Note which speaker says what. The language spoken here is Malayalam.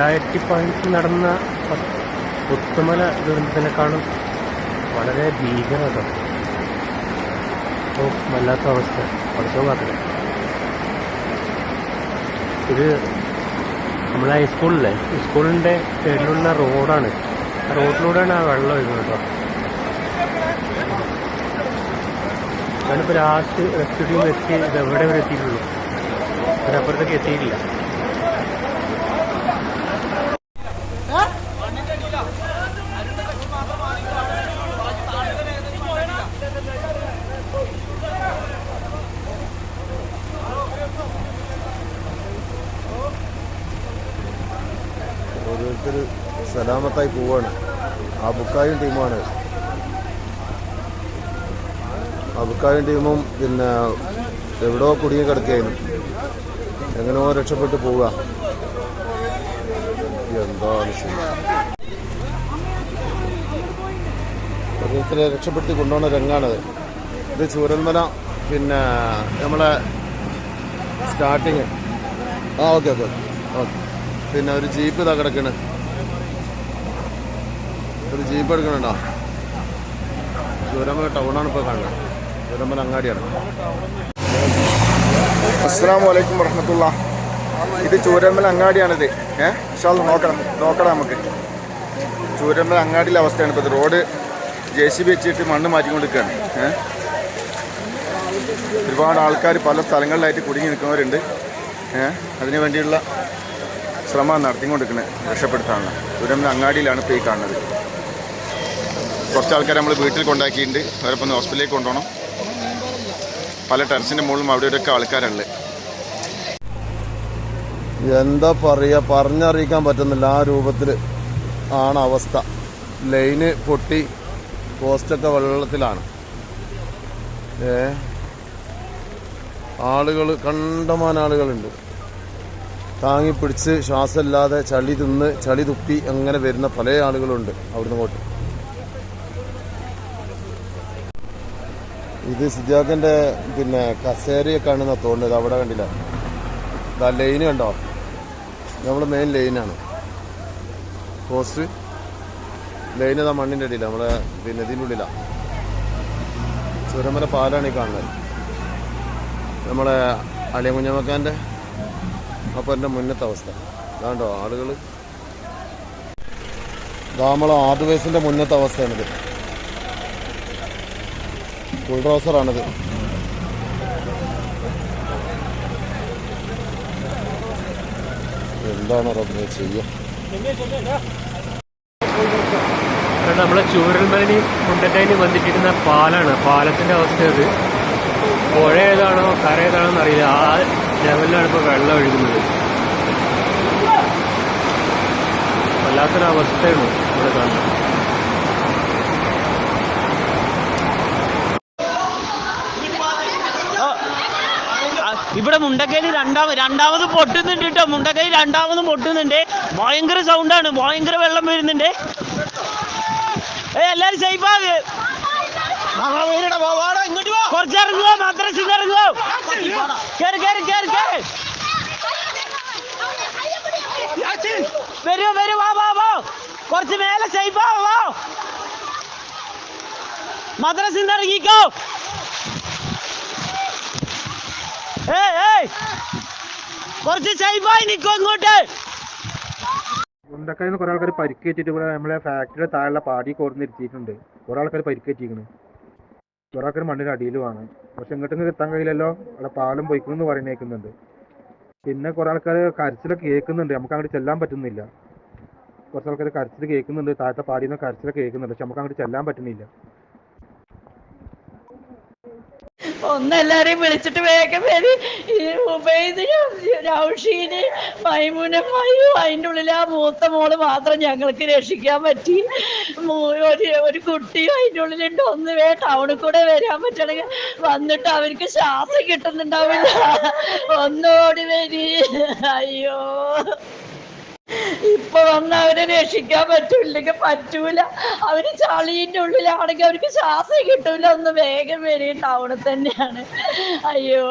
Speaker 1: രണ്ടായിരത്തി പതിനെട്ടിൽ നടന്ന പുത്തുമല ദുരന്തത്തിനെക്കാളും വളരെ ഭീകരത. വല്ലാത്ത അവസ്ഥ. പഠിച്ചോ മാത്രമേ ഇത് നമ്മളെ ഹൈസ്കൂളിലെ സ്കൂളിന്റെ സൈഡിലുള്ള റോഡാണ്. ആ റോഡിലൂടെയാണ് ആ വെള്ളം ഒഴുകുന്നത് കേട്ടോ. ഞാനിപ്പോൾ ലാസ്റ്റ് റെസ്ക്യൂ ടീം എത്തി ഇത് എവിടെ വരെ എത്തിയിട്ടുള്ളൂ? അതിനപ്പുറത്തേക്ക് എത്തിയിട്ടില്ല.
Speaker 2: ഓരോരുത്തർ സലാമത്തായി പോവാണ്. ആ ബുക്കായും ടീമാണ് ആ ബുക്കായും ടീമും പിന്നെ എവിടോ കുടുങ്ങി കിടക്കുകയായിരുന്നു. എങ്ങനെയോ രക്ഷപ്പെട്ടു പോവുക. എന്താണ് ഓരോരുത്തരെ രക്ഷപ്പെടുത്തി കൊണ്ടുപോകുന്ന രംഗാണത്. ഇത് ചൂരന്മല പിന്നെ നമ്മളെ സ്റ്റാർട്ടിങ് ആ ഓക്കെ ഓക്കെ ഓക്കെ പിന്നെ ഒരു ജീപ്പ് ഇതാ കിടക്കണ്. ഒരു ജീപ്പ് എടുക്കണുണ്ടോ? ചുരമ്പ ടൗണാണ് ഇപ്പോൾ കാണുന്നത്. ചുരമ്പ അങ്ങാടിയാണ്.
Speaker 3: അസ്സാം വലൈക്കും വറഹമത്തുള്ള ഇത് ചൂരമ്പൽ അങ്ങാടിയാണിത്. ഏഹ് വിശാൽ നോക്കണം. നോക്കണം നമുക്ക്. ചൂരമ്പൽ അങ്ങാടിയിലെ അവസ്ഥയാണ് ഇപ്പോൾ റോഡ് ജെ സി ബി വെച്ചിട്ട് മണ്ണ് മാറ്റിക്കൊണ്ടിരിക്കുകയാണ്. ഏഹ് ഒരുപാട് ആൾക്കാർ പല സ്ഥലങ്ങളിലായിട്ട് കുടുങ്ങി നിൽക്കുന്നവരുണ്ട്. അതിനു വേണ്ടിയുള്ള ശ്രമം നടത്തിക്കൊണ്ടിരിക്കുന്നത് രക്ഷപ്പെടുത്താനുള്ള. ചൂരമ്മൽ അങ്ങാടിയിലാണ് ഇപ്പോൾ ഈ കാണുന്നത്. കുറച്ച് ആൾക്കാർ നമ്മൾ വീട്ടിൽ കൊണ്ടാക്കിയിട്ടുണ്ട്. അവരപ്പം ഒന്ന് ഹോസ്പിറ്റലിലേക്ക് കൊണ്ടുപോകണം. പല ടെറസിന്റെ മുകളിലും അവിടെ ഇവിടെയൊക്കെ ആൾക്കാരുണ്ട്.
Speaker 2: എന്താ പറയുക പറഞ്ഞറിയിക്കാൻ പറ്റുന്നില്ല. ആ രൂപത്തിൽ ആണ് അവസ്ഥ. ലൈന് പൊട്ടി പോസ്റ്റൊക്കെ വെള്ളത്തിലാണ്. ഏ? ആളുകൾ കണ്ടമാന ആളുകളുണ്ട്. താങ്ങി പിടിച്ച് ശ്വാസമില്ലാതെ ചളി തിന്ന് ചളി തുപ്പി അങ്ങനെ വരുന്ന പല ആളുകളുണ്ട് അവിടുന്ന് അങ്ങോട്ട് ഇത് സിദ്ധാർത്ഥന്റെ പിന്നെ കസേരയൊക്കെ ആണെന്ന് തോന്നുന്നത്. അവിടെ കണ്ടില്ല. ഇതാ ലൈന് കണ്ടോ? നമ്മൾ മെയിൻ ലൈനാണ് പോസ്റ്റ് ലൈൻ ഇതാ മണ്ണിന്റെ അടിയില്ല നമ്മളെ പിന്നെ ഇതിന്റെ ഉള്ളിലാണ് ചുരമല പാലാണ് ഈ കാണുന്നത്. നമ്മളെ അളിയ കുഞ്ഞമ്മക്കാന്റെ അപ്പോൾ എന്റെ മുന്നത്തെ അവസ്ഥ. അതാണ്ടോ ആളുകൾ നമ്മളെ ആദിവാസിന്റെ മുന്നത്തെ അവസ്ഥയാണിത്. ബുൾഡോസറാണിത്. എന്താണ് റബ്ബേ ചെയ്യുക
Speaker 1: നമ്മളെ ചൂരൽമലനി മുണ്ടക്കൈന് വന്നിട്ടിരുന്ന പാലാണ്. പാലത്തിന്റെ അവസ്ഥ ഇത് പുഴ ഏതാണോ കര ഏതാണോ എന്നറിയില്ല. ലെവലിലാണ് ഇപ്പോൾ വെള്ളം ഒഴുകുന്നത്. വല്ലാത്തൊരവസ്ഥയാണ് ഇവിടെ കാണുന്നത്.
Speaker 4: ഇവിടെ മുണ്ടക്കയിൽ രണ്ടാമത് രണ്ടാമത് പൊട്ടുന്നുണ്ട് കേട്ടോ. മുണ്ടക്കയിൽ രണ്ടാമത് പൊട്ടുന്നുണ്ട്. ഭയങ്കര സൗണ്ടാണ് ഭയങ്കര വെള്ളം വരുന്നുണ്ട്. ഏ എല്ലാരും സേഫ് ആകെ മദ്രസിൽ ഇറങ്ങുവോ കേറി കേറി കേറി കേറി. വരൂ വരൂ വാ വാ വാ. കുറച്ച് മേലെ സേഫ് വാ. മദ്രസിൽ ഇറങ്ങിക്കോ. ഏയ് ഏയ്. കുറച്ച് സേഫായി നിൽക്കോ ഇങ്ങോട്ട്.
Speaker 3: മുണ്ടക്കയിൽ നിന്ന് കുറേ ആൾക്കാർ പരിക്കേറ്റിട്ട് ഇവിടെ നമ്മളെ ഫാക്ടറിയുടെ താഴെ പാടി കോർന്നിരുത്തിയിട്ടുണ്ട് കുറെ ആൾക്കാർ പരിക്കേറ്റിരിക്കണ്. കുറേ മണ്ണിന്റെ മണ്ണിന് അടിയിലുമാണ് പക്ഷെ ഇങ്ങോട്ട് എത്താൻ കഴിയില്ലല്ലോ. അവിടെ പാലം പൊയ്ക്കുമെന്ന് പറയുന്നേക്കുന്നുണ്ട്. പിന്നെ കുറെ ആൾക്കാർ കരച്ചിലൊക്കെ കേൾക്കുന്നുണ്ട്. നമുക്ക് അങ്ങോട്ട് ചെല്ലാൻ പറ്റുന്നില്ല. കുറച്ച് ആൾക്കാർ കരച്ചിൽ കേൾക്കുന്നുണ്ട്. താഴത്തെ പാടിയിൽ നിന്ന് കരച്ചിലൊക്കെ കേൾക്കുന്നുണ്ട്. പക്ഷെ നമുക്ക് അങ്ങോട്ട് ചെല്ലാൻ പറ്റുന്നില്ല.
Speaker 5: ഒന്നെല്ലാരെയും വിളിച്ചിട്ട് വേഗം വരി. ഈ ഉബൈദിനും നൗഷീന് മൈമുനമ്മയും അതിന്റെ ഉള്ളിൽ ആ മൂത്ത മോൾ മാത്രം ഞങ്ങൾക്ക് രക്ഷിക്കാൻ പറ്റി. ഒരു ഒരു കുട്ടിയും അതിന്റെ ഉള്ളിലുണ്ട്. ഒന്ന് വേ ടൗണിൽ കൂടെ വരാൻ പറ്റണെങ്കിൽ വന്നിട്ട് അവർക്ക് ശ്വാസം കിട്ടുന്നുണ്ടാവില്ല. ഒന്നോടി വരി. അയ്യോ. ഇപ്പൊ വന്ന് അവരെ രക്ഷിക്കാൻ പറ്റൂല്ലെങ്കിൽ പറ്റൂല. അവർ ചളിന്റെ ഉള്ളിലാണെങ്കിൽ അവർക്ക് ശ്വാസം കിട്ടൂല. ഒന്ന് വേഗം വരും. ടൗണിൽ തന്നെയാണ്. അയ്യോ.